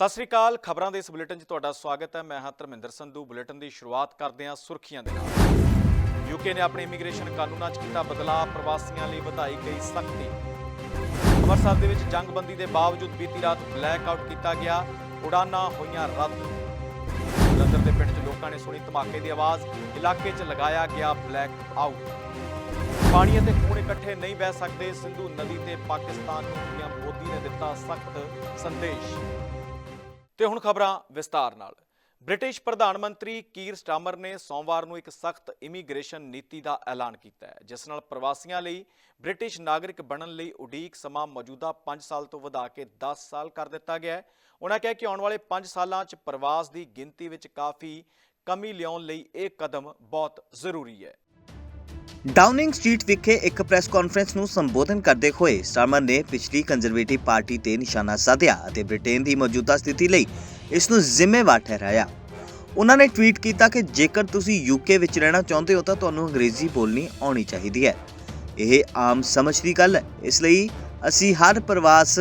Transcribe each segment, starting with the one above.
ਸਤਿ ਸ੍ਰੀ ਅਕਾਲ, ਖਬਰਾਂ ਦੇ ਇਸ ਬੁਲੇਟਿਨ 'ਚ ਤੁਹਾਡਾ ਸਵਾਗਤ ਹੈ। ਮੈਂ ਹਾਂ ਧਰਮਿੰਦਰ ਸੰਧੂ। ਬੁਲੇਟਿਨ ਦੀ ਸ਼ੁਰੂਆਤ ਕਰਦੇ ਹਾਂ ਸੁਰਖੀਆਂ ਦੇ ਨਾਲ। ਯੂਕੇ ਨੇ ਆਪਣੇ ਇਮੀਗ੍ਰੇਸ਼ਨ ਕਾਨੂੰਨਾਂ 'ਚ ਕੀਤਾ ਬਦਲਾਅ, ਪ੍ਰਵਾਸੀਆਂ ਲਈ ਵਧਾਈ ਗਈ ਸਖਤੀ। ਅੰਮ੍ਰਿਤਸਰ ਦੇ ਵਿੱਚ ਜੰਗਬੰਦੀ ਦੇ ਬਾਵਜੂਦ ਬੀਤੀ ਰਾਤ ਬਲੈਕ ਆਊਟ ਕੀਤਾ ਗਿਆ। ਉਡਾਨਾਂ ਹੋਈਆਂ ਰੱਦ। ਜਲੰਧਰ ਦੇ ਪਿੰਡ 'ਚ ਲੋਕਾਂ ਨੇ ਸੁਣੀ ਧਮਾਕੇ ਦੀ ਆਵਾਜ਼। ਇਲਾਕੇ 'ਚ ਲਗਾਇਆ ਗਿਆ ਬਲੈਕ ਆਊਟ। ਪਾਣੀ ਅਤੇ ਖੂਨ ਇਕੱਠੇ ਨਹੀਂ ਵਹਿ ਸਕਦੇ। ਸਿੰਧੂ ਨਦੀ ਤੇ ਪਾਕਿਸਤਾਨ ਨੂੰ ਪੀਐਮ ਮੋਦੀ ਨੇ ਦਿੱਤਾ ਸਖਤ ਸੰਦੇਸ਼। ਤੇ ਹੁਣ ਖਬਰਾਂ ਵਿਸਤਾਰ ਨਾਲ। ਬ੍ਰਿਟਿਸ਼ ਪ੍ਰਧਾਨ ਮੰਤਰੀ ਕੀਰ ਸਟਾਮਰ ਨੇ ਸੋਮਵਾਰ ਨੂੰ ਇੱਕ ਸਖਤ ਇਮੀਗ੍ਰੇਸ਼ਨ ਨੀਤੀ ਦਾ ਐਲਾਨ ਕੀਤਾ ਹੈ, ਜਿਸ ਨਾਲ ਪ੍ਰਵਾਸੀਆਂ ਲਈ ਬ੍ਰਿਟਿਸ਼ ਨਾਗਰਿਕ ਬਣਨ ਲਈ ਉਡੀਕ ਸਮਾਂ ਮੌਜੂਦਾ 5 ਸਾਲ ਤੋਂ ਵਧਾ ਕੇ 10 ਸਾਲ ਕਰ ਦਿੱਤਾ ਗਿਆ ਹੈ। ਉਹਨਾਂ ਕਿਹਾ ਕਿ ਆਉਣ ਵਾਲੇ 5 ਸਾਲਾਂ 'ਚ ਪ੍ਰਵਾਸ ਦੀ ਗਿਣਤੀ ਵਿੱਚ ਕਾਫੀ ਕਮੀ ਲਿਆਉਣ ਲਈ ਇਹ ਕਦਮ ਬਹੁਤ ਜ਼ਰੂਰੀ ਹੈ। ਡਾਊਨਿੰਗ ਸਟਰੀਟ ਵਿਖੇ ਇੱਕ ਪ੍ਰੈਸ ਕਾਨਫਰੰਸ ਨੂੰ ਸੰਬੋਧਨ ਕਰਦੇ ਹੋਏ ਸਟਾਰਮਰ ਨੇ ਪਿਛਲੀ ਕੰਜ਼ਰਵੇਟਿਵ ਪਾਰਟੀ ਤੇ ਨਿਸ਼ਾਨਾ ਸਾਧਿਆ ਅਤੇ ਬ੍ਰਿਟੇਨ ਦੀ ਮੌਜੂਦਾ ਸਥਿਤੀ ਲਈ ਇਸ ਨੂੰ ਜ਼ਿੰਮੇਵਾਰ ਠਹਿਰਾਇਆ। ਉਹਨਾਂ ਨੇ ਟਵੀਟ ਕੀਤਾ ਕਿ ਜੇਕਰ ਤੁਸੀਂ ਯੂਕੇ ਵਿੱਚ ਰਹਿਣਾ ਚਾਹੁੰਦੇ ਹੋ ਤਾਂ ਤੁਹਾਨੂੰ ਅੰਗਰੇਜ਼ੀ ਬੋਲਣੀ ਆਉਣੀ ਚਾਹੀਦੀ ਹੈ। ਇਹ ਆਮ ਸਮਝ ਦੀ ਗੱਲ ਹੈ। ਇਸ ਲਈ ਅਸੀਂ ਹਰ ਪ੍ਰਵਾਸ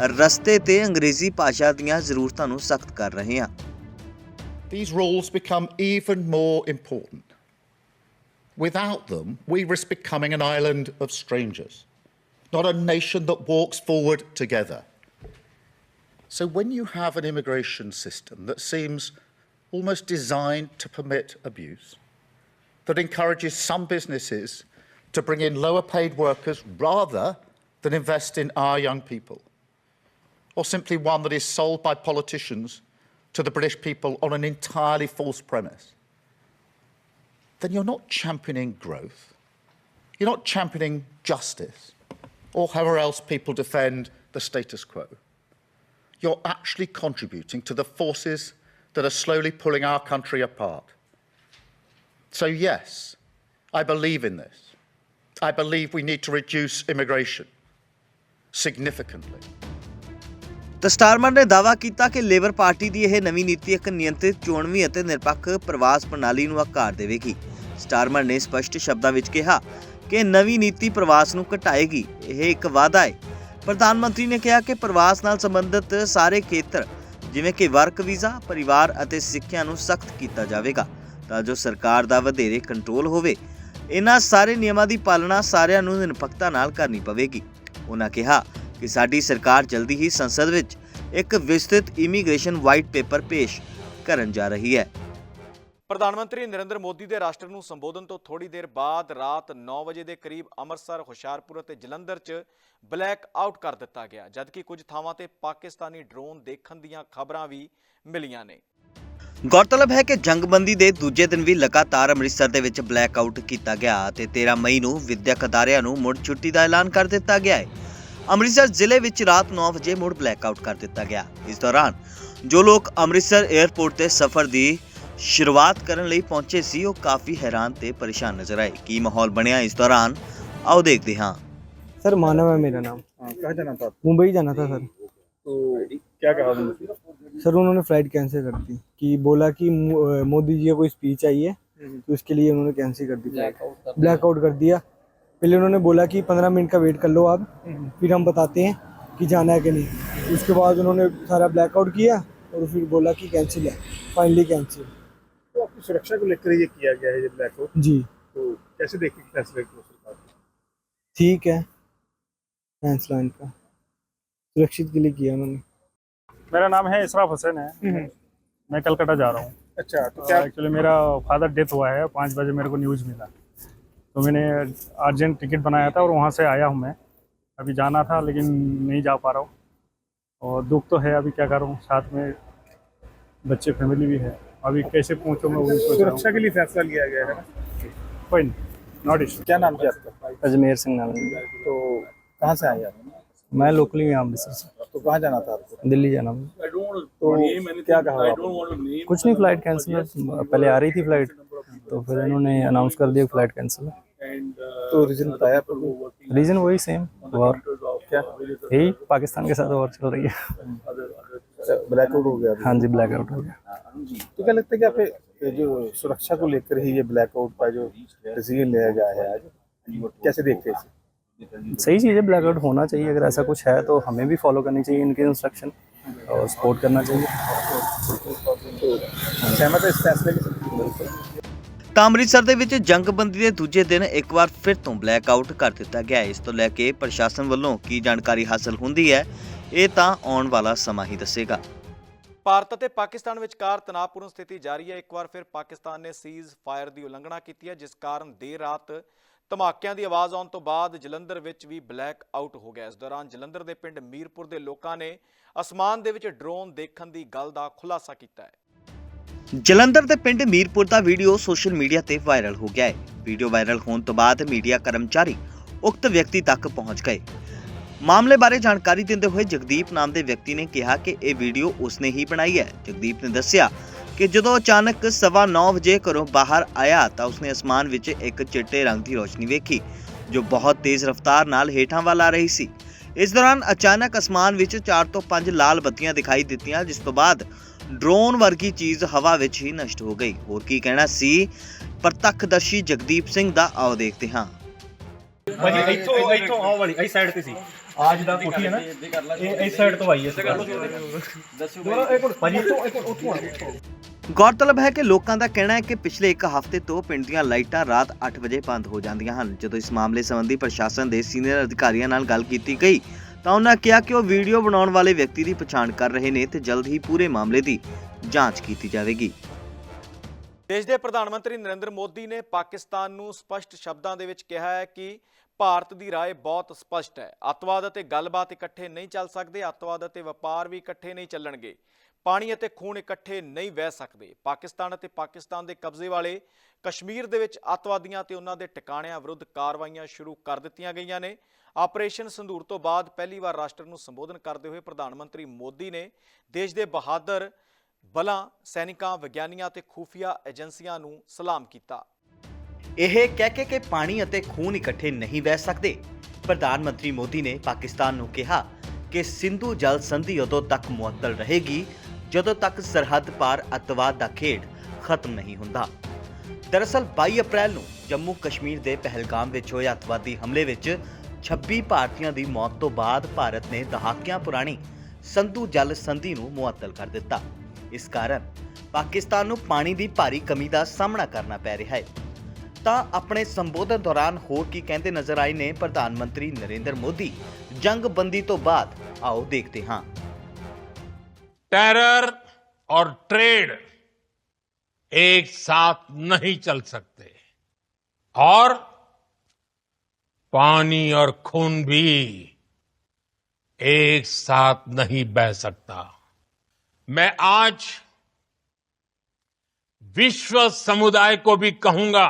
ਰਸਤੇ ਤੇ ਅੰਗਰੇਜ਼ੀ ਭਾਸ਼ਾ ਦੀਆਂ ਜ਼ਰੂਰਤਾਂ ਨੂੰ ਸਖਤ ਕਰ ਰਹੇ ਹਾਂ। These rules become even more important. Without them, we risk becoming an island of strangers, not a nation that walks forward together. So, when you have an immigration system that seems almost designed to permit abuse, that encourages some businesses to bring in lower paid workers rather than invest in our young people, or simply one that is sold by politicians to the British people on an entirely false premise, then you're not championing growth. You're not championing justice or however else people defend the status quo. You're actually contributing to the forces that are slowly pulling our country apart. So, yes, I believe in this. I believe we need to reduce immigration significantly. ਤਾਂ Starmer ਨੇ ਦਾਅਵਾ ਕੀਤਾ ਕਿ labour party ਦੀ ਇਹ ਨਵੀਂ ਨੀਤੀ ਇੱਕ ਨਿਯੰਤਰਿਤ, ਚੋਣਵੀ ਅਤੇ ਨਿਰਪੱਖ ਪ੍ਰਵਾਸ ਪ੍ਰਣਾਲੀ ਨੂੰ ਆਕਾਰ ਦੇਵੇਗੀ। ਸਟਾਰਮਰ ਨੇ ਸਪਸ਼ਟ ਸ਼ਬਦਾਂ ਵਿੱਚ ਕਿਹਾ ਕਿ ਨਵੀਂ ਨੀਤੀ ਪ੍ਰਵਾਸ ਨੂੰ ਘਟਾਏਗੀ, ਇਹ ਇੱਕ ਵਾਅਦਾ ਹੈ। ਪ੍ਰਧਾਨ ਮੰਤਰੀ ਨੇ ਕਿਹਾ ਕਿ ਪ੍ਰਵਾਸ ਨਾਲ ਸੰਬੰਧਿਤ ਸਾਰੇ ਖੇਤਰ, ਜਿਵੇਂ ਕਿ ਵਰਕ ਵੀਜ਼ਾ, ਪਰਿਵਾਰ ਅਤੇ ਸਿੱਖਿਆ ਨੂੰ ਸਖਤ ਕੀਤਾ ਜਾਵੇਗਾ, ਤਾਂ ਜੋ ਸਰਕਾਰ ਦਾ ਵਧੇਰੇ ਕੰਟਰੋਲ ਹੋਵੇ। ਇਹਨਾਂ ਸਾਰੇ ਨਿਯਮਾਂ ਦੀ ਪਾਲਣਾ ਸਾਰਿਆਂ ਨੂੰ ਨਿਰਪੱਖਤਾ ਨਾਲ ਕਰਨੀ ਪਵੇਗੀ ਉਹਨਾਂ ਕਿਹਾ ਕਿ ਸਾਡੀ ਸਰਕਾਰ ਜਲਦੀ ਹੀ ਸੰਸਦ ਵਿੱਚ ਇੱਕ ਵਿਸਤ੍ਰਿਤ ਇਮੀਗ੍ਰੇਸ਼ਨ ਵਾਈਟ ਪੇਪਰ ਪੇਸ਼ ਕਰਨ ਜਾ ਰਹੀ ਹੈ। ਪ੍ਰਧਾਨ ਮੰਤਰੀ ਨਰਿੰਦਰ ਮੋਦੀ ਦੇ ਰਾਸ਼ਟਰ ਨੂੰ ਸੰਬੋਧਨ ਤੋਂ ਥੋੜੀ ਦੇਰ ਬਾਅਦ ਰਾਤ 9 ਵਜੇ ਦੇ ਕਰੀਬ ਅੰਮ੍ਰਿਤਸਰ ਹੁਸ਼ਿਆਰਪੁਰ ਅਤੇ ਜਲੰਧਰ 'ਚ ਬਲੈਕ ਆਊਟ ਕਰ ਦਿੱਤਾ ਗਿਆ ਜਦਕਿ ਕੁਝ ਥਾਵਾਂ ਤੇ ਪਾਕਿਸਤਾਨੀ ਡਰੋਨ ਦੇਖਣ ਦੀਆਂ ਖਬਰਾਂ ਵੀ ਮਿਲੀਆਂ ਨੇ। ਗੌਰਤਲਬ ਹੈ ਕਿ ਜੰਗਬੰਦੀ ਦੇ ਦੂਜੇ ਦਿਨ ਵੀ ਲਗਾਤਾਰ ਅੰਮ੍ਰਿਤਸਰ ਦੇ ਵਿੱਚ ਬਲੈਕ ਆਊਟ ਕੀਤਾ ਗਿਆ ਅਤੇ 13 ਮਈ ਨੂੰ ਵਿਦਿਅਕ ਅਦਾਰਿਆਂ ਨੂੰ ਮੁੜ ਛੁੱਟੀ ਦਾ ਐਲਾਨ ਕਰ ਦਿੱਤਾ ਗਿਆ ਹੈ। ਅੰਮ੍ਰਿਤਸਰ ਜ਼ਿਲ੍ਹੇ ਵਿੱਚ ਰਾਤ 9 ਵਜੇ ਮੁੜ ਬਲੈਕਆਊਟ ਕਰ ਦਿੱਤਾ ਗਿਆ। ਇਸ ਦੌਰਾਨ ਜੋ ਲੋਕ ਅੰਮ੍ਰਿਤਸਰ 에ਅਰਪੋਰਟ ਤੇ ਸਫ਼ਰ ਦੀ ਸ਼ੁਰੂਆਤ ਕਰਨ ਲਈ ਪਹੁੰਚੇ ਸੀ ਉਹ ਕਾਫੀ ਹੈਰਾਨ ਤੇ ਪਰੇਸ਼ਾਨ ਨਜ਼ਰ ਆਏ। ਕੀ ਮਾਹੌਲ ਬਣਿਆ ਇਸ ਦੌਰਾਨ? ਆਓ ਦੇਖਦੇ ਹਾਂ। सर मानव है मेरा नाम हाँ, कहाँ जाना था आपको? मुंबई जाना था सर तो क्या कहा उन्होंने सर उन्होंने फ्लाइट कैंसिल कर दी कि बोला कि मो- अ, मोदी जी को कोई स्पीच आई है तो इसके लिए उन्होंने कैंसिल कर दी ब्लैकआउट कर दिया पहले उन्होंने बोला कि पंद्रह मिनट का वेट कर लो आप फिर हम बताते हैं कि जाना है कि नहीं। उसके बाद उन्होंने सारा ब्लैकआउट किया और फिर बोला कि कैंसिल है फाइनली कैंसिल तो आपकी सुरक्षा को लेकर ये किया गया है ये ब्लैकआउट जी। तो कैसे देखिए कि फैसले को ठीक है। फैसला इनका सुरक्षित के लिए किया उन्होंने। मेरा नाम है इशराफ हुसैन है। मैं कलकत्ता जा रहा हूँ। अच्छा तो क्या एक्चुअली मेरा फादर डेथ हुआ है पाँच बजे मेरे को न्यूज़ मिला। तो मैंने अर्जेंट टिकट बनाया था और वहाँ से आया हूँ मैं। अभी जाना था लेकिन नहीं जा पा रहा हूँ। और दुख तो है अभी क्या करूँ? साथ में बच्चे फैमिली भी है। अभी कैसे पहुँचूँ मैं वही सुरक्षा के लिए फैसला लिया गया है ना? कोई नहीं नॉट इशू क्या नाम है आपका? अजमेर सिंह नाम तो कहाँ से आया आप? मैं लोकली यहाँ अमृतसर से। तो कहाँ जाना था आपको? दिल्ली जाना। मुझे तो क्या कहा आपने कुछ नहीं फ़्लाइट कैंसिल है। पहले आ रही थी फ़्लाइट तो फिर इन्होंने अनाउंस कर दिया फ़्लाइट कैंसिल है। तो रीजन बताया रीज़न वही सेम वॉर क्या? यही पाकिस्तान के साथ वॉर चल रही है। ब्लैक आउट हो गया हाँ जी ब्लैक आउट हो गया तो क्या लगता है कि आप जो सुरक्षा को लेकर ही ये ब्लैक आउट का जो डिसीज़न लिया गया है आज? कैसे देखते हैं सही चीज़ है ब्लैक आउट होना चाहिए अगर ऐसा कुछ है तो हमें भी फॉलो करनी चाहिए इनके इंस्ट्रक्शन और सपोर्ट करना चाहिए सहमत है इस फैसले के बिल्कुल ਤਾਂ ਅੰਮ੍ਰਿਤਸਰ ਦੇ ਵਿੱਚ ਜੰਗਬੰਦੀ ਦੇ ਦੂਜੇ ਦਿਨ ਇੱਕ ਵਾਰ ਫਿਰ ਤੋਂ ਬਲੈਕ ਆਊਟ ਕਰ ਦਿੱਤਾ ਗਿਆ ਹੈ ਇਸ ਤੋਂ ਲੈ ਕੇ ਪ੍ਰਸ਼ਾਸਨ ਵੱਲੋਂ ਕੀ ਜਾਣਕਾਰੀ ਹਾਸਲ ਹੁੰਦੀ ਹੈ ਇਹ ਤਾਂ ਆਉਣ ਵਾਲਾ ਸਮਾਂ ਹੀ ਦੱਸੇਗਾ ਭਾਰਤ ਅਤੇ ਪਾਕਿਸਤਾਨ ਵਿਚਕਾਰ ਤਣਾਅਪੂਰਨ ਸਥਿਤੀ ਜਾਰੀ ਹੈ ਇੱਕ ਵਾਰ ਫਿਰ ਪਾਕਿਸਤਾਨ ਨੇ ਸੀਜ਼ ਫਾਇਰ ਦੀ ਉਲੰਘਣਾ ਕੀਤੀ ਹੈ ਜਿਸ ਕਾਰਨ ਦੇਰ ਰਾਤ ਧਮਾਕਿਆਂ ਦੀ ਆਵਾਜ਼ ਆਉਣ ਤੋਂ ਬਾਅਦ ਜਲੰਧਰ ਵਿੱਚ ਵੀ ਬਲੈਕ ਆਊਟ ਹੋ ਗਿਆ। ਇਸ ਦੌਰਾਨ ਜਲੰਧਰ ਦੇ ਪਿੰਡ ਮੀਰਪੁਰ ਦੇ ਲੋਕਾਂ ਨੇ ਅਸਮਾਨ ਦੇ ਵਿੱਚ ਡਰੋਨ ਦੇਖਣ ਦੀ ਗੱਲ ਦਾ ਖੁਲਾਸਾ ਕੀਤਾ ਹੈ। ਜਲੰਧਰ ਦੇ ਪਿੰਡ ਮੀਰਪੁਰ ਦਾ ਵੀਡੀਓ ਸੋਸ਼ਲ ਮੀਡੀਆ ਤੇ ਵਾਇਰਲ ਹੋ ਗਿਆ ਹੈ। ਵੀਡੀਓ ਵਾਇਰਲ ਹੋਣ ਤੋਂ ਬਾਅਦ ਮੀਡੀਆ ਕਰਮਚਾਰੀ ਉਕਤ ਵਿਅਕਤੀ ਤੱਕ ਪਹੁੰਚ ਗਏ। ਮਾਮਲੇ ਬਾਰੇ ਜਾਣਕਾਰੀ ਦਿੰਦੇ ਹੋਏ ਜਗਦੀਪ ਨਾਮ ਦੇ ਵਿਅਕਤੀ ਨੇ ਕਿਹਾ ਕਿ ਇਹ ਵੀਡੀਓ ਉਸਨੇ ਹੀ ਬਣਾਈ ਹੈ। ਜਗਦੀਪ ਨੇ ਦੱਸਿਆ ਕਿ ਜਦੋਂ ਅਚਾਨਕ ਸਵਾ 9 ਵਜੇ ਘਰੋਂ ਬਾਹਰ ਆਇਆ ਤਾਂ ਉਸਨੇ ਅਸਮਾਨ ਵਿੱਚ ਇੱਕ ਚਿੱਟੇ ਰੰਗ ਦੀ ਰੋਸ਼ਨੀ ਵੇਖੀ ਜੋ ਬਹੁਤ ਤੇਜ਼ ਰਫ਼ਤਾਰ ਨਾਲ ਹੇਠਾਂ ਵੱਲ ਆ ਰਹੀ ਸੀ। ਇਸ ਦੌਰਾਨ ਅਚਾਨਕ ਅਸਮਾਨ ਵਿੱਚ 4 ਤੋਂ 5 ਲਾਲ ਬੱਤੀਆਂ ਦਿਖਾਈ ਦਿੱਤੀਆਂ ਜਿਸ ਤੋਂ ਬਾਅਦ ਡਰੋਨ ਵਰਗੀ ਚੀਜ਼ ਹਵਾ ਵਿੱਚ ਹੀ ਨਸ਼ਟ ਹੋ ਗਈ। ਹੋਰ ਕੀ ਕਹਿਣਾ ਸੀ? ਪ੍ਰਤੱਖਦਰਸ਼ੀ ਜਗਦੀਪ ਸਿੰਘ ਦਾ ਆਓ ਦੇਖਦੇ ਹਾਂ। ਭਾਜੀ ਇੱਥੋਂ ਇੱਥੋਂ ਆਹ ਵਾਲੀ ਇਸ ਸਾਈਡ ਤੇ ਸੀ। ਆਜ ਦਾ ਕੋਠੀ ਹੈ ਨਾ ਇਹ ਇਸ ਸਾਈਡ ਤੋਂ ਆਈ ਹੈ ਦੱਸੋ ਭਾਜੀ ਇੱਥੋਂ ਇੱਕ ਉੱਥੋਂ ਆ। ਗੌਰਤਲਬ ਹੈ ਕਿ ਲੋਕਾਂ ਦਾ ਕਹਿਣਾ ਹੈ ਕਿ ਪਿਛਲੇ ਇੱਕ ਹਫ਼ਤੇ ਤੋਂ ਪਿੰਡ ਦੀਆਂ ਲਾਈਟਾਂ ਰਾਤ 8 ਵਜੇ ਬੰਦ ਹੋ ਜਾਂਦੀਆਂ ਹਨ। ਜਦੋਂ ਇਸ ਮਾਮਲੇ ਸੰਬੰਧੀ ਪ੍ਰਸ਼ਾਸਨ ਦੇ ਸੀਨੀਅਰ ਅਧਿਕਾਰੀਆਂ ਨਾਲ ਗੱਲ ਕੀਤੀ ਗਈ, ਤਾਂ ਉਹਨਾਂ ਕਿਹਾ ਕਿ ਉਹ ਵੀਡੀਓ ਬਣਾਉਣ ਵਾਲੇ ਵਿਅਕਤੀ ਦੀ ਪਛਾਣ ਕਰ ਰਹੇ ਨੇ ਤੇ ਜਲਦ ਹੀ ਪੂਰੇ ਮਾਮਲੇ ਦੀ ਜਾਂਚ ਕੀਤੀ ਜਾਵੇਗੀ। ਦੇਸ਼ ਦੇ ਪ੍ਰਧਾਨ ਮੰਤਰੀ ਨਰਿੰਦਰ ਮੋਦੀ ਨੇ ਪਾਕਿਸਤਾਨ ਨੂੰ ਸਪਸ਼ਟ ਸ਼ਬਦਾਂ ਦੇ ਵਿੱਚ ਕਿਹਾ ਹੈ ਕਿ ਭਾਰਤ ਦੀ ਰਾਏ ਬਹੁਤ ਸਪਸ਼ਟ ਹੈ। ਅੱਤਵਾਦ ਅਤੇ ਗੱਲਬਾਤ ਇਕੱਠੇ ਨਹੀਂ ਚੱਲ ਸਕਦੇ, ਅੱਤਵਾਦ ਅਤੇ ਵਪਾਰ ਵੀ ਇਕੱਠੇ ਨਹੀਂ ਚੱਲਣਗੇ। ਪਾਣੀ ਅਤੇ ਖੂਨ ਇਕੱਠੇ ਨਹੀਂ ਵਹਿ ਸਕਦੇ। ਪਾਕਿਸਤਾਨ ਅਤੇ ਪਾਕਿਸਤਾਨ ਦੇ ਕਬਜ਼ੇ ਵਾਲੇ ਕਸ਼ਮੀਰ ਦੇ ਵਿੱਚ ਅੱਤਵਾਦੀਆਂ ਤੇ ਉਹਨਾਂ ਦੇ ਟਿਕਾਣਿਆਂ ਵਿਰੁੱਧ ਕਾਰਵਾਈਆਂ ਸ਼ੁਰੂ ਕਰ ਦਿੱਤੀਆਂ ਗਈਆਂ ਨੇ। ਆਪਰੇਸ਼ਨ ਸੰਧੂਰ ਤੋਂ ਬਾਅਦ ਪਹਿਲੀ ਵਾਰ ਰਾਸ਼ਟਰ ਨੂੰ ਸੰਬੋਧਨ ਕਰਦੇ ਹੋਏ ਪ੍ਰਧਾਨ ਮੰਤਰੀ ਮੋਦੀ ਨੇ ਦੇਸ਼ ਦੇ ਬਹਾਦਰ ਬਲਾਂ, ਸੈਨਿਕਾਂ, ਵਿਗਿਆਨੀਆਂ ਤੇ ਖੂਫੀਆ ਏਜੰਸੀਆਂ ਨੂੰ ਸਲਾਮ ਕੀਤਾ। ਇਹ ਕਹਿ ਕੇ ਕਿ ਪਾਣੀ ਅਤੇ ਖੂਨ ਇਕੱਠੇ ਨਹੀਂ ਵਹਿ ਸਕਦੇ, ਪ੍ਰਧਾਨ ਮੰਤਰੀ ਮੋਦੀ ਨੇ ਪਾਕਿਸਤਾਨ ਨੂੰ ਕਿਹਾ ਕਿ ਸਿੰਧੂ ਜਲ ਸੰਧੀ ਉਦੋਂ ਤੱਕ ਮੁਅੱਤਲ ਰਹੇਗੀ ਜਦੋਂ ਤੱਕ ਸਰਹੱਦ ਪਾਰ ਅੱਤਵਾਦ ਦਾ ਖੇਡ ਖਤਮ ਨਹੀਂ ਹੁੰਦਾ। ਦਰਅਸਲ 22 ਅਪ੍ਰੈਲ ਨੂੰ ਜੰਮੂ ਕਸ਼ਮੀਰ ਦੇ ਪਹਿਲਗਾਮ ਵਿੱਚ ਹੋਏ ਅੱਤਵਾਦੀ ਹਮਲੇ ਵਿੱਚ 26 ਭਾਰਤੀਆਂ ਦੀ ਮੌਤ ਤੋਂ ਬਾਅਦ ਭਾਰਤ ਨੇ ਦਹਾਕਿਆਂ ਪੁਰਾਣੀ ਸੰਧੂ ਜਲ ਸੰਧੀ ਨੂੰ ਮੁਅੱਤਲ ਕਰ ਦਿੱਤਾ। ਇਸ ਕਾਰਨ ਪਾਕਿਸਤਾਨ ਨੂੰ ਪਾਣੀ ਦੀ ਭਾਰੀ ਕਮੀ ਦਾ ਸਾਹਮਣਾ ਕਰਨਾ ਪੈ ਰਿਹਾ ਹੈ। ਤਾਂ ਆਪਣੇ ਸੰਬੋਧਨ ਦੌਰਾਨ ਹੋਰ ਕੀ ਕਹਿੰਦੇ ਨਜ਼ਰ ਆਏ ਨੇ ਪ੍ਰਧਾਨ ਮੰਤਰੀ ਨਰਿੰਦਰ ਮੋਦੀ? ਜੰਗਬੰਦੀ ਤੋਂ ਬਾਅਦ ਆਓ ਦੇਖਦੇ ਹਾਂ। टेरर और ट्रेड एक साथ नहीं चल सकते। और पानी और खून भी एक साथ नहीं बह सकता। मैं आज विश्व समुदाय को भी कहूँगा,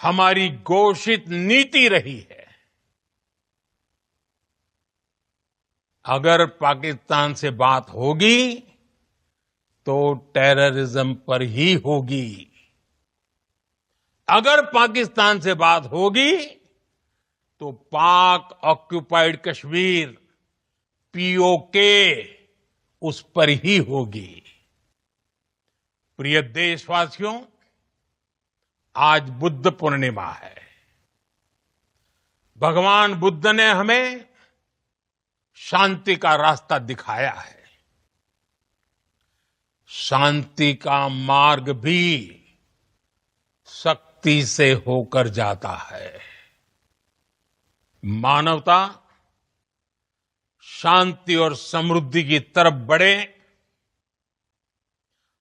हमारी घोषित नीति रही है। अगर पाकिस्तान से बात होगी तो टेररिज्म पर ही होगी। अगर पाकिस्तान से बात होगी तो पाक ऑक्युपाइड कश्मीर पीओके उस पर ही होगी। प्रिय देशवासियों, आज बुद्ध पूर्णिमा है। भगवान बुद्ध ने हमें शांति का रास्ता दिखाया है। शांति का मार्ग भी शक्ति से होकर जाता है। मानवता शांति और समृद्धि की तरफ़ बढ़े।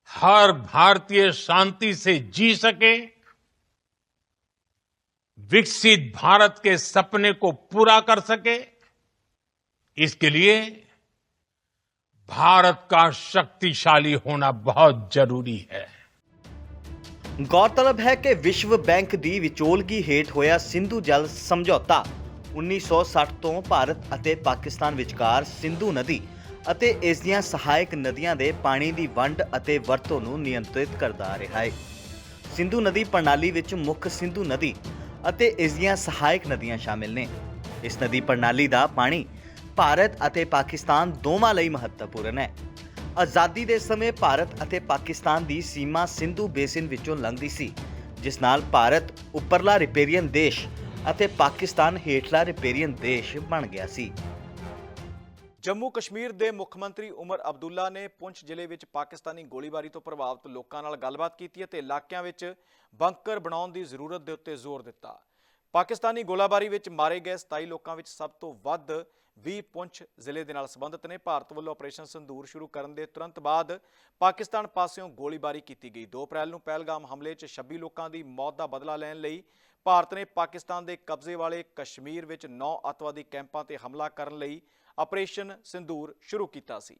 हर भारतीय शांति से जी सके। विकसित भारत के सपने को पूरा कर सके। इसके लिए भारत का शक्तिशाली होना बहुत जरूरी है ਗੌਰਤਲਬ ਹੈ ਕਿ ਵਿਸ਼ਵ ਬੈਂਕ ਦੀ ਵਿਚੋਲਗੀ ਹੇਠ ਹੋਇਆ ਸਿੰਧੂ ਜਲ ਸਮਝੌਤਾ 1960 ਤੋਂ ਭਾਰਤ ਅਤੇ ਪਾਕਿਸਤਾਨ ਵਿਚਕਾਰ ਸਿੰਧੂ ਨਦੀ ਅਤੇ ਇਸ ਦੀਆਂ ਸਹਾਇਕ ਨਦੀਆਂ ਦੇ ਪਾਣੀ ਦੀ ਵੰਡ ਅਤੇ ਵਰਤੋਂ ਨੂੰ ਨਿਯੰਤਰਿਤ ਕਰਦਾ ਆ ਰਿਹਾ ਹੈ ਸਿੰਧੂ ਨਦੀ ਪ੍ਰਣਾਲੀ ਵਿੱਚ ਮੁੱਖ ਸਿੰਧੂ ਨਦੀ ਅਤੇ ਇਸ ਦੀਆਂ ਸਹਾਇਕ ਨਦੀਆਂ ਸ਼ਾਮਿਲ ਨੇ ਇਸ ਨਦੀ ਪ੍ਰਣਾਲੀ ਦਾ ਪਾਣੀ ਭਾਰਤ ਅਤੇ ਪਾਕਿਸਤਾਨ ਦੋਵਾਂ ਲਈ ਮਹੱਤਵਪੂਰਨ ਹੈ। ਆਜ਼ਾਦੀ ਦੇ ਸਮੇਂ ਭਾਰਤ ਅਤੇ ਪਾਕਿਸਤਾਨ ਦੀ ਸੀਮਾ ਸਿੰਧੂ ਬੇਸਿਨ ਵਿੱਚੋਂ ਲੰਘਦੀ ਸੀ, ਜਿਸ ਨਾਲ ਭਾਰਤ ਉੱਪਰਲਾ ਰਿਪੇਰੀਅਨ ਦੇਸ਼ ਅਤੇ ਪਾਕਿਸਤਾਨ ਹੇਠਲਾ ਰਿਪੇਰੀਅਨ ਦੇਸ਼ ਬਣ ਗਿਆ ਸੀ। ਜੰਮੂ ਕਸ਼ਮੀਰ ਦੇ ਮੁੱਖ ਮੰਤਰੀ ਉਮਰ ਅਬਦੁੱਲਾ ਨੇ ਪੁੰਛ ਜ਼ਿਲ੍ਹੇ ਵਿੱਚ ਪਾਕਿਸਤਾਨੀ ਗੋਲੀਬਾਰੀ ਤੋਂ ਪ੍ਰਭਾਵਿਤ ਲੋਕਾਂ ਨਾਲ ਗੱਲਬਾਤ ਕੀਤੀ ਅਤੇ ਇਲਾਕਿਆਂ ਵਿੱਚ ਬੰਕਰ ਬਣਾਉਣ ਦੀ ਜ਼ਰੂਰਤ ਦੇ ਉੱਤੇ ਜ਼ੋਰ ਦਿੱਤਾ। ਪਾਕਿਸਤਾਨੀ ਗੋਲਾਬਾਰੀ ਵਿੱਚ ਮਾਰੇ ਗਏ 27 ਲੋਕਾਂ ਵਿੱਚ ਸਭ ਤੋਂ ਵੱਧ 20 ਪੁੰਛ ਜ਼ਿਲ੍ਹੇ ਦੇ ਨਾਲ ਸੰਬੰਧਿਤ ਨੇ। ਭਾਰਤ ਵੱਲੋਂ ਆਪਰੇਸ਼ਨ ਸੰਦੂਰ ਸ਼ੁਰੂ ਕਰਨ ਦੇ ਤੁਰੰਤ ਬਾਅਦ ਪਾਕਿਸਤਾਨ ਪਾਸਿਓਂ ਗੋਲੀਬਾਰੀ ਕੀਤੀ ਗਈ। 2 ਅਪ੍ਰੈਲ ਨੂੰ ਪਹਿਲਗਾਮ ਹਮਲੇ 'ਚ 26 ਲੋਕਾਂ ਦੀ ਮੌਤ ਦਾ ਬਦਲਾ ਲੈਣ ਲਈ ਭਾਰਤ ਨੇ ਪਾਕਿਸਤਾਨ ਦੇ ਕਬਜ਼ੇ ਵਾਲੇ ਕਸ਼ਮੀਰ ਵਿੱਚ 9 ਅੱਤਵਾਦੀ ਕੈਂਪਾਂ ਤੇ ਹਮਲਾ ਕਰਨ ਲਈ ਆਪਰੇਸ਼ਨ ਸਿੰਦੂਰ ਸ਼ੁਰੂ ਕੀਤਾ ਸੀ।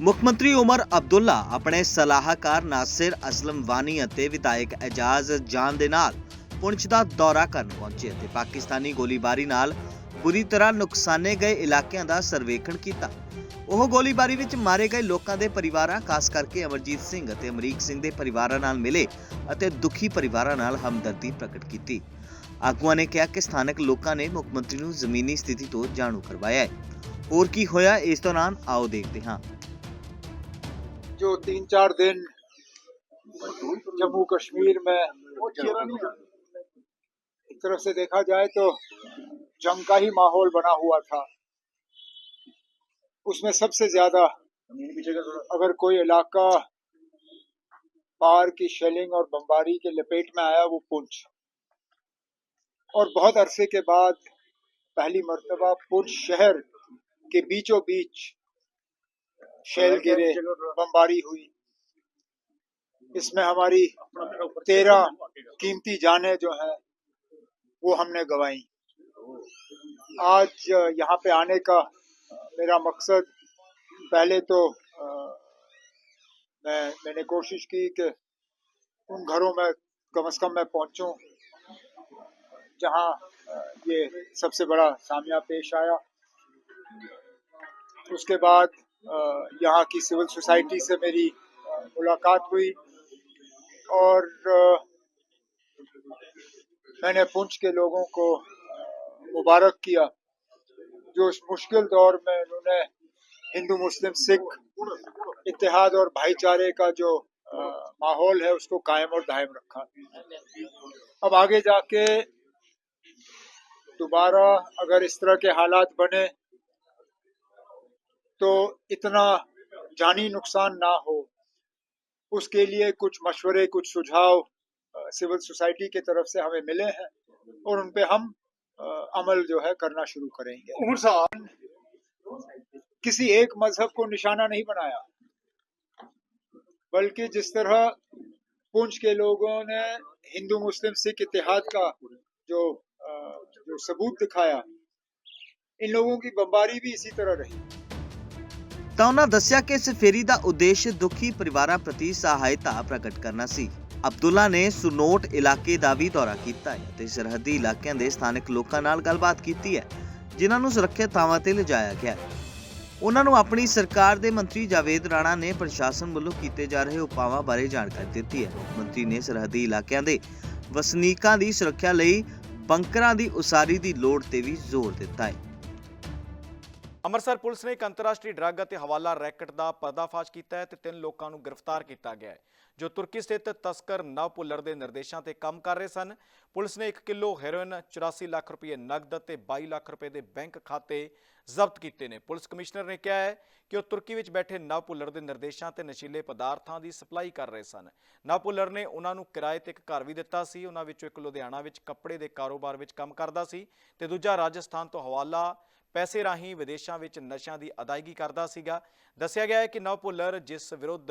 ਮੁੱਖ ਮੰਤਰੀ ਉਮਰ ਅਬਦੁੱਲਾ ਆਪਣੇ ਸਲਾਹਕਾਰ ਨਾਸਿਰ ਅਸਲਮ ਵਾਨੀ ਅਤੇ ਵਿਧਾਇਕ ਐਜਾਜ਼ ਜਾਨ ਦੇ ਨਾਲ ਪੁੰਛ ਦਾ ਦੌਰਾ ਕਰਨ ਪਹੁੰਚੇ ਅਤੇ ਪਾਕਿਸਤਾਨੀ ਗੋਲੀਬਾਰੀ ਨਾਲ ਬੁਰੀ ਤਰ੍ਹਾਂ ਨੁਕਸਾਨੇ ਗਏ ਇਲਾਕਿਆਂ ਦਾ ਸਰਵੇਖਣ ਕੀਤਾ ਉਹ ਗੋਲੀਬਾਰੀ ਵਿੱਚ ਮਾਰੇ ਗਏ ਲੋਕਾਂ ਦੇ ਪਰਿਵਾਰਾਂ ਖਾਸ ਕਰਕੇ ਅਮਰਜੀਤ ਸਿੰਘ ਅਤੇ ਅਮਰੀਕ ਸਿੰਘ ਦੇ ਪਰਿਵਾਰਾਂ ਨਾਲ ਮਿਲੇ ਅਤੇ ਦੁਖੀ ਪਰਿਵਾਰਾਂ ਨਾਲ ਹਮਦਰਦੀ ਪ੍ਰਗਟ ਕੀਤੀ ਆਗੂਆਂ ਨੇ ਕਿਹਾ ਕਿ ਸਥਾਨਕ ਲੋਕਾਂ ਨੇ ਮੁੱਖ ਮੰਤਰੀ ਨੂੰ ਜ਼ਮੀਨੀ ਸਥਿਤੀ ਤੋਂ ਜਾਣੂ ਕਰਵਾਇਆ ਹੈ ਹੋਰ ਕੀ ਹੋਇਆ ਇਸ ਦੌਰਾਨ ਆਓ ਦੇਖਦੇ ਹਾਂ जो तीन चार दिन जम्मू कश्मीर में एक तरफ से देखा जाए तो जंग का ही माहौल बना हुआ था। उसमें सबसे ज़्यादा अगर कोई इलाका पार की शेलिंग और बमबारी के लपेट में आया वो पुंछ। और बहुत अरसे के बाद पहली मरतबा पुंछ शहर के बीचों बीच शेल गिरे बमबारी हुई। इसमें हमारी तेरह कीमती जाने जो हैं वो हमने गंवाई। आज यहाँ पे आने का मेरा मकसद पहले तो अ, मैं मैंने कोशिश की कि उन घरों में कम से कम मैं पहुंचूं जहाँ ये सबसे बड़ा सामिया पेश आया। उसके बाद यहाँ की सिविल सोसाइटी से मेरी मुलाकात हुई और मैंने पुंछ के लोगों को मुबारक किया, जो इस मुश्किल दौर में उन्होंने हिंदू, मुस्लिम, सिख इतिहाद और भाईचारे का जो माहौल है, उसको कायम और दायम रखा। अब आगे जाके दोबारा अगर इस तरह के हालात बने तो इतना जानी नुकसान ना हो। उसके लिए कुछ मशवरे, कुछ सुझाव सिविल सोसाइटी की तरफ़ से हमें मिले हैं और उन पे हम अमल जो है करना शुरू करेंगे किसी एक मजहब को निशाना नहीं बनाया बल्कि जिस तरह पुंछ के लोगों ने हिंदू मुस्लिम सिख इतिहाद का जो अ, जो सबूत दिखाया इन लोगों की बमबारी भी इसी तरह रही ਤਾਂ ਉਹਨਾਂ ਦੱਸਿਆ ਕਿ ਇਸ ਫੇਰੀ ਦਾ ਉਦੇਸ਼ ਦੁਖੀ ਪਰਿਵਾਰਾਂ ਪ੍ਰਤੀ ਸਹਾਇਤਾ ਪ੍ਰਗਟ ਕਰਨਾ ਸੀ ਅਬਦੁੱਲਾ ਨੇ ਸੁਨੋਟ ਇਲਾਕੇ ਦਾ ਵੀ ਦੌਰਾ ਕੀਤਾ ਹੈ ਅਤੇ ਸਰਹੱਦੀ ਇਲਾਕਿਆਂ ਦੇ ਸਥਾਨਕ ਲੋਕਾਂ ਨਾਲ ਗੱਲਬਾਤ ਕੀਤੀ ਹੈ, ਜਿਨ੍ਹਾਂ ਨੂੰ ਸੁਰੱਖਿਅਤ ਥਾਵਾਂ ਤੇ ਲਿਜਾਇਆ ਗਿਆ ਉਹਨਾਂ ਨੂੰ ਆਪਣੀ ਸਰਕਾਰ ਦੇ ਮੰਤਰੀ ਜਾਵੇਦ ਰਾਣਾ ਨੇ ਪ੍ਰਸ਼ਾਸਨ ਵੱਲੋਂ ਕੀਤੇ ਜਾ ਰਹੇ ਉਪਾਵਾਂ ਬਾਰੇ ਜਾਣਕਾਰੀ ਦਿੱਤੀ ਹੈ। ਮੰਤਰੀ ਨੇ ਸਰਹੱਦੀ ਇਲਾਕਿਆਂ ਦੇ ਵਸਨੀਕਾਂ ਦੀ ਸੁਰੱਖਿਆ ਲਈ ਬੰਕਰਾਂ ਦੀ ਉਸਾਰੀ ਦੀ ਲੋੜ ਤੇ ਵੀ ਜ਼ੋਰ ਦਿੱਤਾ ਹੈ। ਅੰਮ੍ਰਿਤਸਰ ਪੁਲਿਸ ਨੇ ਇੱਕ ਅੰਤਰਰਾਸ਼ਟਰੀ ਡਰੱਗ ਅਤੇ ਹਵਾਲਾ ਰੈਕਟ ਦਾ ਪਰਦਾਫਾਸ਼ ਕੀਤਾ ਹੈ ਤੇ ਤਿੰਨ ਲੋਕਾਂ ਨੂੰ ਗ੍ਰਿਫਤਾਰ ਕੀਤਾ ਗਿਆ ਹੈ, ਜੋ ਤੁਰਕੀ ਸਥਿਤ ਤਸਕਰ ਨਵ ਭੁੱਲਰ ਦੇ ਨਿਰਦੇਸ਼ਾਂ ਤੇ ਕੰਮ ਕਰ ਰਹੇ ਸਨ। ਪੁਲਿਸ ਨੇ 1 ਕਿਲੋ ਹੈਰੋਇਨ 84 ਲੱਖ ਰੁਪਏ ਨਗਦ ਅਤੇ 22 ਲੱਖ ਰੁਪਏ ਦੇ ਬੈਂਕ ਖਾਤੇ ਜ਼ਬਤ ਕੀਤੇ ਨੇ। ਪੁਲਿਸ ਕਮਿਸ਼ਨਰ ਨੇ ਕਿਹਾ ਹੈ ਕਿ ਉਹ ਤੁਰਕੀ ਵਿੱਚ ਬੈਠੇ ਨਵ ਭੁੱਲਰ ਦੇ ਨਿਰਦੇਸ਼ਾਂ ਤੇ ਨਸ਼ੀਲੇ ਪਦਾਰਥਾਂ ਦੀ ਸਪਲਾਈ ਕਰ ਰਹੇ ਸਨ। ਨਵ ਭੁੱਲਰ ਨੇ ਉਹਨਾਂ ਨੂੰ ਕਿਰਾਏ ਤੇ ਇੱਕ ਘਰ ਵੀ ਦਿੱਤਾ ਸੀ। ਉਹਨਾਂ ਵਿੱਚੋਂ ਇੱਕ ਲੁਧਿਆਣਾ ਵਿੱਚ ਕੱਪੜੇ ਦੇ ਕਾਰੋਬਾਰ ਵਿੱਚ ਕੰਮ ਕਰਦਾ ਸੀ ਤੇ ਦੂਜਾ ਰਾਜਸਥਾਨ ਤੋਂ ਹਵਾਲਾ ਪੈਸੇ ਰਾਹੀਂ ਵਿਦੇਸ਼ਾਂ ਵਿੱਚ ਨਸ਼ਿਆਂ ਦੀ ਅਦਾਇਗੀ ਕਰਦਾ ਸੀਗਾ। ਦੱਸਿਆ ਗਿਆ ਹੈ ਕਿ ਨਵ ਭੁੱਲਰ, ਜਿਸ ਵਿਰੁੱਧ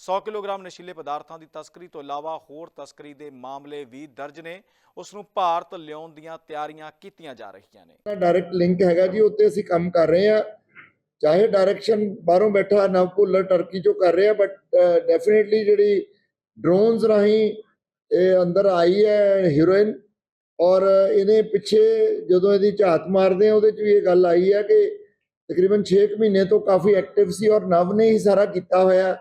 100 ਕਿਲੋਗ੍ਰਾਮ ਨਸ਼ੀਲੇ ਪਦਾਰਥਾਂ ਦੀ ਤਸਕਰੀ ਤੋਂ ਇਲਾਵਾ ਹੋਰ ਤਸਕਰੀ ਦੇ ਮਾਮਲੇ ਵੀ ਦਰਜ ਨੇ, ਉਸ ਨੂੰ ਭਾਰਤ ਲਿਆਉਣ ਦੀਆਂ ਤਿਆਰੀਆਂ ਕੀਤੀਆਂ ਜਾ ਰਹੀਆਂ ਨੇ। ਡਾਇਰੈਕਟ ਲਿੰਕ ਹੈਗਾ ਜੀ ਉੱਤੇ ਅਸੀਂ ਕੰਮ ਕਰ ਰਹੇ ਆ ਚਾਹੇ ਡਾਇਰੈਕਸ਼ਨ ਬਾਹਰੋਂ ਬੈਠਾ ਨਵ ਭੁੱਲਰ ਟਰਕੀ ਚੋਂ ਕਰ ਰਿਹਾ ਬਟ ਡੈਫੀਨਿਟਲੀ ਜਿਹੜੀ ਡਰੋਨਸ ਰਾਹੀਂ ਇਹ ਅੰਦਰ ਆਈ ਹੈ ਹੀਰੋਇਨ ਔਰ ਇਹਨੇ ਪਿੱਛੇ ਜਦੋਂ ਇਹਦੀ ਝਾਤ ਮਾਰਦੇ ਆ, ਉਹਦੇ ਚ ਵੀ ਇਹ ਗੱਲ ਆਈ ਹੈ ਕਿ ਤਕਰੀਬਨ 6 ਮਹੀਨੇ ਤੋਂ ਕਾਫੀ ਐਕਟਿਵ ਸੀ ਔਰ ਨਵ ਨੇ ਹੀ ਸਾਰਾ ਕੀਤਾ ਹੋਇਆ।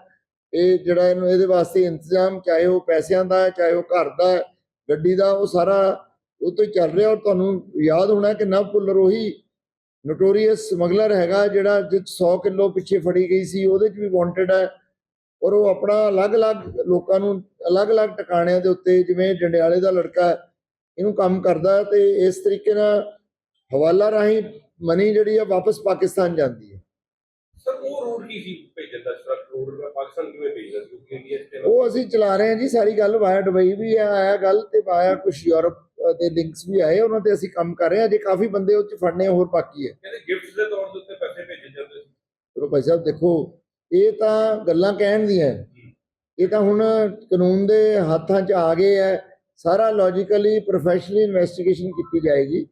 ਇਹ ਜਿਹੜਾ ਇਹਨੂੰ ਇਹਦੇ ਵਾਸਤੇ ਇੰਤਜ਼ਾਮ, ਚਾਹੇ ਉਹ ਪੈਸਿਆਂ ਦਾ, ਚਾਹੇ ਉਹ ਘਰ ਦਾ, ਗੱਡੀ ਦਾ, ਉਹ ਸਾਰਾ ਉਹ ਤੋਂ ਚੱਲ ਰਿਹਾ। ਔਰ ਤੁਹਾਨੂੰ ਯਾਦ ਹੋਣਾ ਕਿ ਨਵ ਭੁੱਲਰ ਉਹੀ ਨੋਟੋਰੀਅਸ ਸਮਗਲਰ ਹੈਗਾ, ਜਿਹੜਾ ਜਿ 100 ਕਿਲੋ ਪਿੱਛੇ ਫੜੀ ਗਈ ਸੀ, ਉਹਦੇ 'ਚ ਵੀ ਵਾਂਟਡ ਹੈ। ਔਰ ਉਹ ਆਪਣਾ ਅਲੱਗ-ਅਲੱਗ ਲੋਕਾਂ ਨੂੰ ਅਲੱਗ-ਅਲੱਗ ਟਿਕਾਣਿਆਂ ਦੇ ਉੱਤੇ, ਜਿਵੇਂ ਜੰਡਿਆਲੇ ਦਾ ਲੜਕਾ ਇਹਨੂੰ ਕੰਮ ਕਰਦਾ ਤੇ ਇਸ ਤਰੀਕੇ ਨਾਲ ਹਵਾਲਾ ਰਾਹੀਂ ਮਨੀ ਜਿਹੜੀ ਆ ਵਾਪਸ ਪਾਕਿਸਤਾਨ ਜਾਂਦੀ ਹੈ। ਸਰ ਉਹ ਰੂਟ ਕੀ ਸੀ ਭੇਜਣ ਦਾ? ਸਟਰਕ ਰੂਟ ਪਾਕਿਸਤਾਨ ਕਿਵੇਂ ਭੇਜਦਾ ਕਿਉਂਕਿ ਇੰਡੀਆ ਚ ਉਹ ਅਸੀਂ ਚਲਾ ਰਹੇ ਹਾਂ ਜੀ ਸਾਰੀ ਗੱਲ ਵਾਇਆ ਦੁਬਈ ਵੀ ਆਇਆ ਗੱਲ ਤੇ ਵਾਇਆ ਕੁਝ ਯੂਰਪ ਦੇ ਲਿੰਕਸ ਵੀ ਆਏ ਉਹਨਾਂ ਤੇ ਅਸੀਂ ਕੰਮ ਕਰ ਰਹੇ ਹਾਂ। ਅਜੇ ਕਾਫੀ ਬੰਦੇ ਉਹ ਚ ਫੜਨੇ ਹੋਰ ਬਾਕੀ ਹੈ। ਕਹਿੰਦੇ ਗਿਫਟਸ ਦੇ ਤੌਰ ਦੇ ਉੱਤੇ ਪੈਸੇ ਭੇਜੇ ਜਾਂਦੇ ਸੀ। ਚਲੋ ਭਾਈ ਸਾਹਿਬ ਦੇਖੋ ਇਹ ਤਾਂ ਗੱਲਾਂ ਕਹਿਣ ਦੀਆਂ। ਇਹ ਤਾਂ ਹੁਣ ਕਾਨੂੰਨ ਦੇ ਹੱਥਾਂ 'ਚ ਆ ਗਏ ਹੈ। ਸਾਰਾ ਲੌਜੀਕਲੀ ਪ੍ਰੋਫੈਸ਼ਨਲੀ ਇਨਵੈਸਟੀਗੇਸ਼ਨ ਕੀਤੀ ਜਾਏਗੀ।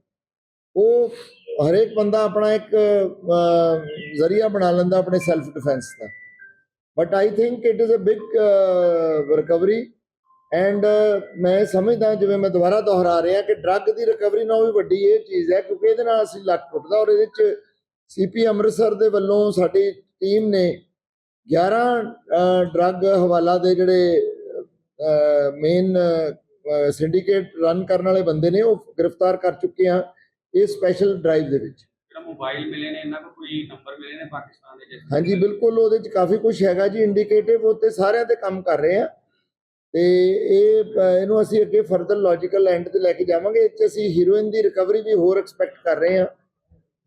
ਉਹ ਹਰੇਕ ਬੰਦਾ ਆਪਣਾ ਇੱਕ ਜ਼ਰੀਆ ਬਣਾ ਲੈਂਦਾ ਆਪਣੇ self defence the but I think it is a big recovery and ਮੈਂ ਸਮਝਦਾ ਜਿਵੇਂ ਮੈਂ ਦੁਬਾਰਾ ਦੁਹਰਾ ਰਿਹਾ ਕਿ ਡਰੱਗ ਦੀ ਰਿਕਵਰੀ ਨਾਲੋਂ ਵੀ ਵੱਡੀ ਇਹ ਚੀਜ਼ ਹੈ ਕਿਉਂਕਿ ਇਹਦੇ ਨਾਲ ਅਸੀਂ ਲੱਕ ਟੁੱਟਦਾ ਔਰ ਇਹਦੇ 'ਚ ਸੀਪੀ ਅੰਮ੍ਰਿਤਸਰ ਦੇ ਵੱਲੋਂ ਸਾਡੀ ਟੀਮ ਨੇ 11 ਡਰੱਗ ਹਵਾਲਾ ਦੇ ਜਿਹੜੇ ਮੇਨ ਸਿੰਡੀਕੇਟ ਰਨ ਕਰਨ ਵਾਲੇ ਬੰਦੇ ਨੇ ਉਹ ਗ੍ਰਿਫਤਾਰ ਕਰ ਚੁੱਕੇ ਆ ਇਹ ਸਪੈਸ਼ਲ ਡਰਾਈਵ ਦੇ ਵਿੱਚ। ਜਿਹੜਾ ਮੋਬਾਈਲ ਮਿਲੇ ਨੇ ਇਹਨਾਂ ਕੋਲ ਕੋਈ ਨੰਬਰ ਮਿਲੇ ਨੇ ਪਾਕਿਸਤਾਨ ਦੇ ਜਿਸ ਹਾਂਜੀ ਬਿਲਕੁਲ ਉਹਦੇ ਚ ਕਾਫੀ ਕੁਝ ਹੈਗਾ ਜੀ ਇੰਡੀਕੇਟਿਵ ਉੱਤੇ ਸਾਰਿਆਂ ਤੇ ਕੰਮ ਕਰ ਰਹੇ ਆ। ਤੇ ਇਹ ਇਹਨੂੰ ਅਸੀਂ ਅੱਗੇ ਫਰਦਰ ਲੌਜੀਕਲ ਐਂਡ ਤੇ ਲੈ ਕੇ ਜਾਵਾਂਗੇ। 'ਚ ਅਸੀਂ ਹੀਰੋਇਨ ਦੀ ਰਿਕਵਰੀ ਵੀ ਹੋਰ ਐਕਸਪੈਕਟ ਕਰ ਰਹੇ ਆ।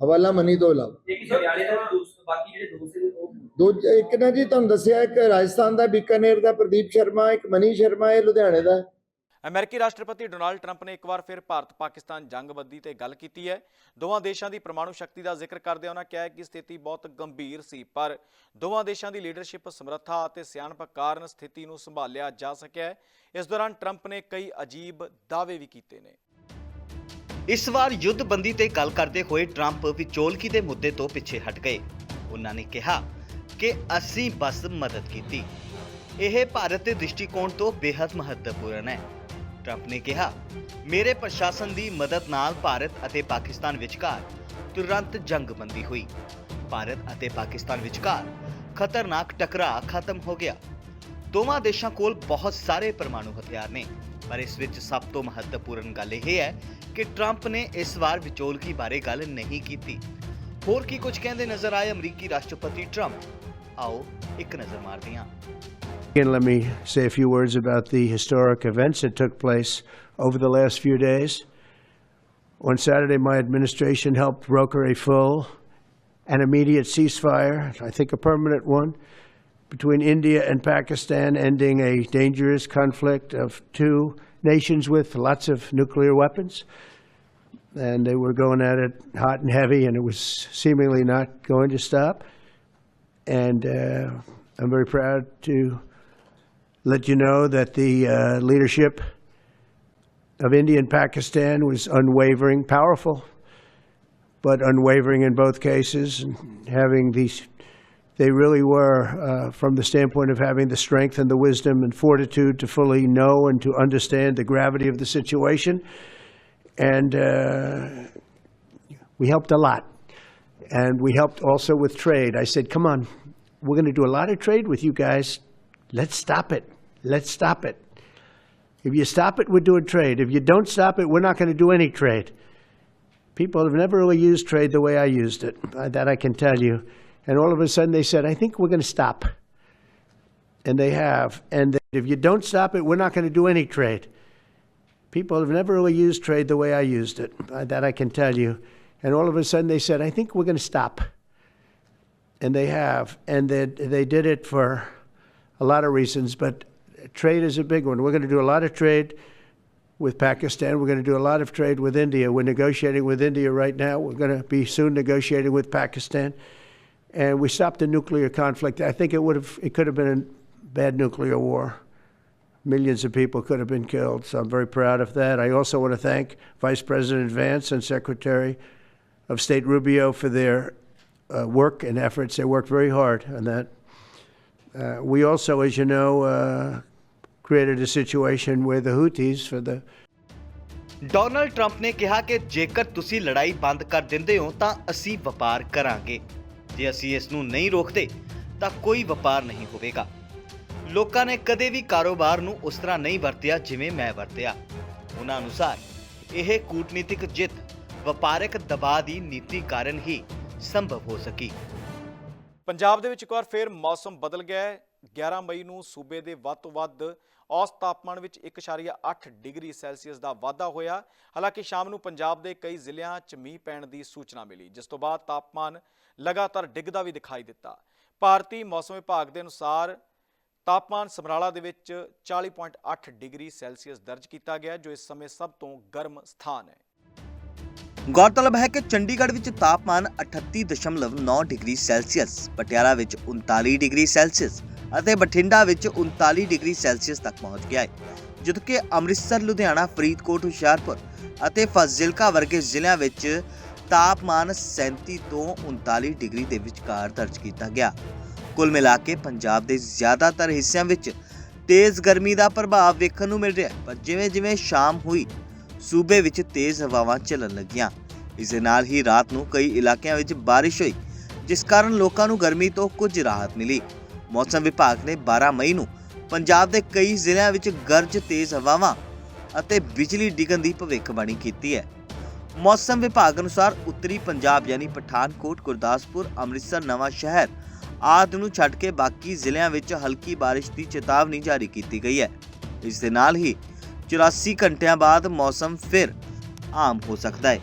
ਹਵਾਲਾ ਮਨੀ ਤੋਂ ਇਲਾਵਾ। ਇੱਕ ਹਰਿਆਣੇ ਦਾ ਦੋਸਤ ਬਾਕੀ ਜਿਹੜੇ ਦੋਸਤ ਨੇ ਉਹ? ਦੋ ਇੱਕ ਨਾ ਜੀ ਤੁਹਾਨੂੰ ਦੱਸਿਆ ਇੱਕ ਰਾਜਸਥਾਨ ਦਾ ਬੀਕਾਨੇਰ ਦਾ ਪ੍ਰਦੀਪ ਸ਼ਰਮਾ ਇੱਕ ਮਨੀ ਸ਼ਰਮਾ ਇਹ ਲੁਧਿਆਣੇ ਦਾ। ਅਮਰੀਕੀ ਰਾਸ਼ਟਰਪਤੀ ਡੋਨਾਲਡ ਟਰੰਪ ਨੇ ਇੱਕ ਵਾਰ ਫਿਰ ਭਾਰਤ ਪਾਕਿਸਤਾਨ ਜੰਗਬੰਦੀ ਤੇ ਗੱਲ ਕੀਤੀ ਹੈ। ਦੋਵਾਂ ਦੇਸ਼ਾਂ ਦੀ ਪਰਮਾਣੂ ਸ਼ਕਤੀ ਦਾ ਜ਼ਿਕਰ ਕਰਦਿਆਂ ਉਹਨਾਂ ਕਿਹਾ ਕਿ ਸਥਿਤੀ ਬਹੁਤ ਗੰਭੀਰ ਸੀ, ਪਰ ਦੋਵਾਂ ਦੇਸ਼ਾਂ ਦੀ ਲੀਡਰਸ਼ਿਪ ਸਮਰੱਥਾ ਅਤੇ ਸਿਆਣਪ ਕਾਰਨ ਸਥਿਤੀ ਨੂੰ ਸੰਭਾਲਿਆ ਜਾ ਸਕਿਆ ਹੈ। ਇਸ ਦੌਰਾਨ ਟਰੰਪ ਨੇ ਕਈ ਅਜੀਬ ਦਾਅਵੇ ਵੀ ਕੀਤੇ ਨੇ। ਇਸ ਵਾਰ ਯੁੱਧਬੰਦੀ ਤੇ ਗੱਲ ਕਰਦੇ ਹੋਏ ਟਰੰਪ ਵਿਚੋਲਕੀ ਦੇ ਮੁੱਦੇ ਤੋਂ ਪਿੱਛੇ ਹਟ ਗਏ। ਉਹਨਾਂ ਨੇ ਕਿਹਾ ਕਿ ਅਸੀਂ ਬਸ ਮਦਦ ਕੀਤੀ। ਇਹ ਭਾਰਤ ਦੇ ਦ੍ਰਿਸ਼ਟੀਕੋਣ ਤੋਂ ਬੇहद ਮਹੱਤਵਪੂਰਨ ਹੈ। ਟਰੰਪ ਨੇ ਕਿਹਾ, ਮੇਰੇ ਪ੍ਰਸ਼ਾਸਨ ਦੀ ਮਦਦ ਨਾਲ ਭਾਰਤ ਅਤੇ ਪਾਕਿਸਤਾਨ ਵਿਚਕਾਰ ਤੁਰੰਤ ਜੰਗਬੰਦੀ ਹੋਈ। ਭਾਰਤ ਅਤੇ ਪਾਕਿਸਤਾਨ ਵਿਚਕਾਰ ਖਤਰਨਾਕ ਟਕਰਾਅ ਖਤਮ ਹੋ ਗਿਆ। ਦੋਵਾਂ ਦੇਸ਼ਾਂ ਕੋਲ ਬਹੁਤ ਸਾਰੇ ਪਰਮਾਣੂ ਹਥਿਆਰ ਨੇ, ਪਰ ਇਸ ਵਿੱਚ ਸਭ ਤੋਂ ਮਹੱਤਵਪੂਰਨ ਗੱਲ ਇਹ ਹੈ ਕਿ ਟਰੰਪ ਨੇ ਇਸ ਵਾਰ ਵਿਚੋਲਗੀ ਬਾਰੇ ਗੱਲ ਨਹੀਂ ਕੀਤੀ। ਹੋਰ ਕੀ ਕੁਝ ਕਹਿੰਦੇ ਨਜ਼ਰ ਆਏ ਅਮਰੀਕੀ ਰਾਸ਼ਟਰਪਤੀ ਟਰੰਪ ਆਓ ਇੱਕ ਨਜ਼ਰ ਮਾਰਦੇ ਹਾਂ। Again, let me say a few words about the historic events that took place over the last few days. On Saturday, my administration helped broker a full and immediate ceasefire, I think a permanent one, between India and Pakistan, ending a dangerous conflict of two nations with lots of nuclear weapons. And they were going at it hot and heavy, and it was seemingly not going to stop. And uh, I'm very proud to let you know that the uh, leadership of India and Pakistan was unwavering, powerful, but unwavering in both cases, and having these. They really were, uh, from the standpoint of having the strength and the wisdom and fortitude to fully know and to understand the gravity of the situation. And uh, we helped a lot. And we helped also with trade. I said, come on, we're going to do a lot of trade with you guys. Let's stop it. Let's stop it. If you stop it, we're doing trade. If you don't stop it, we're not going to do any trade. People have never really used trade the way I used it. Uh, That I can tell you. And all of a sudden they said, I think we're going to stop. And they have. And if you don't stop it, we're not going to do any trade. People have never really used trade the way I used it. Uh, That I can tell you. And all of a sudden they said, I think we're going to stop. And they have. And they, they did it for a lot of reasons, but trade is a big one. We're going to do a lot of trade with Pakistan. We're going to do a lot of trade with India. We're negotiating with India right now. We're going to be soon negotiating with Pakistan. And we stopped the nuclear conflict. I think it would have, it could have been a bad nuclear war. Millions of people could have been killed. So I'm very proud of that. I also want to thank Vice President Vance and Secretary of State Rubio for their uh, work and efforts. They worked very hard on that. Uh, we also, as you know, uh, created a situation where the Houthis, for the Donald Trump ਨੇ ਕਿਹਾ ਕਿ ਜੇਕਰ ਤੁਸੀਂ ਲੜਾਈ ਬੰਦ ਕਰ ਦਿੰਦੇ ਹੋ ਤਾਂ ਅਸੀਂ ਵਪਾਰ ਕਰਾਂਗੇ। ਜੇ ਅਸੀਂ ਇਸ ਨੂੰ ਨਹੀਂ ਰੋਕਦੇ ਤਾਂ ਕੋਈ ਵਪਾਰ ਨਹੀਂ ਹੋਵੇਗਾ। ਲੋਕਾਂ ਨੇ ਕਦੇ ਵੀ ਕਾਰੋਬਾਰ ਨੂੰ ਉਸ ਤਰ੍ਹਾਂ ਨਹੀਂ ਵਰਤਿਆ ਜਿਵੇਂ ਮੈਂ ਵਰਤਿਆ। ਉਹਨਾਂ ਅਨੁਸਾਰ ਇਹ ਕੂਟਨੀਤਿਕ ਜਿੱਤ ਵਪਾਰਕ ਦਬਾਅ ਦੀ ਨੀਤੀ ਕਾਰਨ ਹੀ ਸੰਭਵ ਹੋ ਸਕੀ। ਪੰਜਾਬ ਦੇ ਵਿੱਚ ਇੱਕ ਵਾਰ ਫੇਰ ਮੌਸਮ ਬਦਲ ਗਿਆ ਹੈ। 11 ਮਈ ਨੂੰ ਸੂਬੇ ਦੇ ਵੱਧ ਤੋਂ ਵੱਧ ਔਸਤ ਤਾਪਮਾਨ ਵਿੱਚ 1.8 ਡਿਗਰੀ ਸੈਲਸੀਅਸ ਦਾ ਵਾਧਾ ਹੋਇਆ। ਹਾਲਾਂਕਿ ਸ਼ਾਮ ਨੂੰ ਪੰਜਾਬ ਦੇ ਕਈ ਜ਼ਿਲ੍ਹਿਆਂ 'ਚ ਮੀਂਹ ਪੈਣ ਦੀ ਸੂਚਨਾ ਮਿਲੀ, ਜਿਸ ਤੋਂ ਬਾਅਦ ਤਾਪਮਾਨ ਲਗਾਤਾਰ ਡਿੱਗਦਾ ਵੀ ਦਿਖਾਈ ਦਿੱਤਾ। ਭਾਰਤੀ ਮੌਸਮ ਵਿਭਾਗ ਦੇ ਅਨੁਸਾਰ ਤਾਪਮਾਨ ਸਮਰਾਲਾ ਦੇ ਵਿੱਚ 40.8 ਡਿਗਰੀ ਸੈਲਸੀਅਸ ਦਰਜ ਕੀਤਾ ਗਿਆ, ਜੋ ਇਸ ਸਮੇਂ ਸਭ ਤੋਂ ਗਰਮ ਸਥਾਨ ਹੈ। ਗੌਰਤਲਬ ਹੈ ਕਿ ਚੰਡੀਗੜ੍ਹ ਵਿੱਚ ਤਾਪਮਾਨ 38.9 ਡਿਗਰੀ ਸੈਲਸੀਅਸ, ਪਟਿਆਲਾ ਵਿੱਚ 39 ਡਿਗਰੀ ਸੈਲਸੀਅਸ ਅਤੇ ਬਠਿੰਡਾ ਵਿੱਚ 39 ਡਿਗਰੀ ਸੈਲਸੀਅਸ ਤੱਕ ਪਹੁੰਚ ਗਿਆ ਹੈ। ਜਦੋਂ ਕਿ ਅੰਮ੍ਰਿਤਸਰ, ਲੁਧਿਆਣਾ, ਫਰੀਦਕੋਟ, ਹੁਸ਼ਿਆਰਪੁਰ ਅਤੇ ਫਾਜ਼ਿਲਕਾ ਵਰਗੇ ਜ਼ਿਲ੍ਹਿਆਂ ਵਿੱਚ ਤਾਪਮਾਨ 37 ਤੋਂ 39 ਡਿਗਰੀ ਦੇ ਵਿਚਕਾਰ ਦਰਜ ਕੀਤਾ ਗਿਆ। ਕੁੱਲ ਮਿਲਾ ਕੇ ਪੰਜਾਬ ਦੇ ਜ਼ਿਆਦਾਤਰ ਹਿੱਸਿਆਂ ਵਿੱਚ ਤੇਜ਼ ਗਰਮੀ ਦਾ ਪ੍ਰਭਾਵ ਵੇਖਣ ਨੂੰ ਮਿਲ ਰਿਹਾ ਪਰ ਜਿਵੇਂ-ਜਿਵੇਂ ਸ਼ਾਮ ਹੋਈ ਸੂਬੇ ਵਿੱਚ ਤੇਜ਼ ਹਵਾਵਾਂ ਚੱਲਣ ਲੱਗੀਆਂ। ਇਸ ਦੇ ਨਾਲ ਹੀ ਰਾਤ ਨੂੰ ਕਈ ਇਲਾਕਿਆਂ ਵਿੱਚ ਬਾਰਿਸ਼ ਹੋਈ, ਜਿਸ ਕਾਰਨ ਲੋਕਾਂ ਨੂੰ ਗਰਮੀ ਤੋਂ ਕੁਝ ਰਾਹਤ ਮਿਲੀ। ਮੌਸਮ ਵਿਭਾਗ ਨੇ 12 ਮਈ ਨੂੰ ਪੰਜਾਬ ਦੇ ਕਈ ਜ਼ਿਲ੍ਹਿਆਂ ਵਿੱਚ ਗਰਜ ਤੇਜ਼ ਹਵਾਵਾਂ ਅਤੇ ਬਿਜਲੀ ਡਿੱਗਣ ਦੀ ਭਵਿੱਖਬਾਣੀ ਕੀਤੀ ਹੈ। ਮੌਸਮ ਵਿਭਾਗ ਅਨੁਸਾਰ ਉੱਤਰੀ ਪੰਜਾਬ ਯਾਨੀ ਪਠਾਨਕੋਟ, ਗੁਰਦਾਸਪੁਰ, ਅੰਮ੍ਰਿਤਸਰ, ਨਵਾਂ ਸ਼ਹਿਰ ਆਦਿ ਨੂੰ ਛੱਡ ਕੇ ਬਾਕੀ ਜ਼ਿਲ੍ਹਿਆਂ ਵਿੱਚ ਹਲਕੀ ਬਾਰਿਸ਼ ਦੀ ਚੇਤਾਵਨੀ ਜਾਰੀ ਕੀਤੀ ਗਈ ਹੈ। ਇਸ ਦੇ ਨਾਲ ਹੀ 84 ਘੰਟਿਆਂ ਬਾਅਦ ਮੌਸਮ ਫਿਰ ਆਮ ਹੋ ਸਕਦਾ ਹੈ।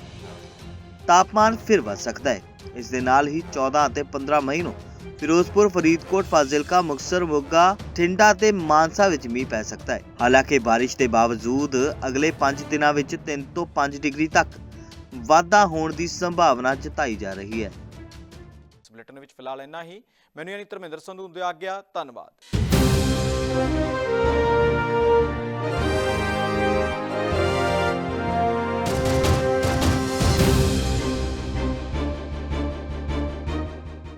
ਤਾਪਮਾਨ ਫਿਰ ਵੱਧ ਸਕਦਾ ਹੈ। ਇਸ ਦੇ ਨਾਲ ਹੀ 14 ਅਤੇ 15 ਮਈ ਨੂੰ ਫਿਰੋਜ਼ਪੁਰ, ਫਰੀਦਕੋਟ, ਫਾਜ਼ਿਲਕਾ, ਮੁਕਤਸਰ, ਮੋਗਾ ਠਿੰਡਾ ਤੇ ਮਾਨਸਾ ਵਿੱਚ ਮੀਂਹ ਪੈ ਸਕਦਾ ਹੈ। ਹਾਲਾਂਕਿ ਬਾਰਿਸ਼ ਦੇ ਬਾਵਜੂਦ ਅਗਲੇ 5 ਦਿਨਾਂ ਵਿੱਚ 3 ਤੋਂ 5 ਡਿਗਰੀ ਤੱਕ ਵਾਧਾ ਹੋਣ ਦੀ ਸੰਭਾਵਨਾ ਜਤਾਈ ਜਾ ਰਹੀ ਹੈ। ਇਸ ਬੁਲੇਟਿਨ ਵਿੱਚ ਫਿਲਹਾਲ ਇੰਨਾ ਹੀ। ਮੈਨੂੰ ਯਾਨੀ ਧਰਮਿੰਦਰ ਸੰਧੂ ਨੂੰ ਆਗਿਆ ਧੰਨਵਾਦ।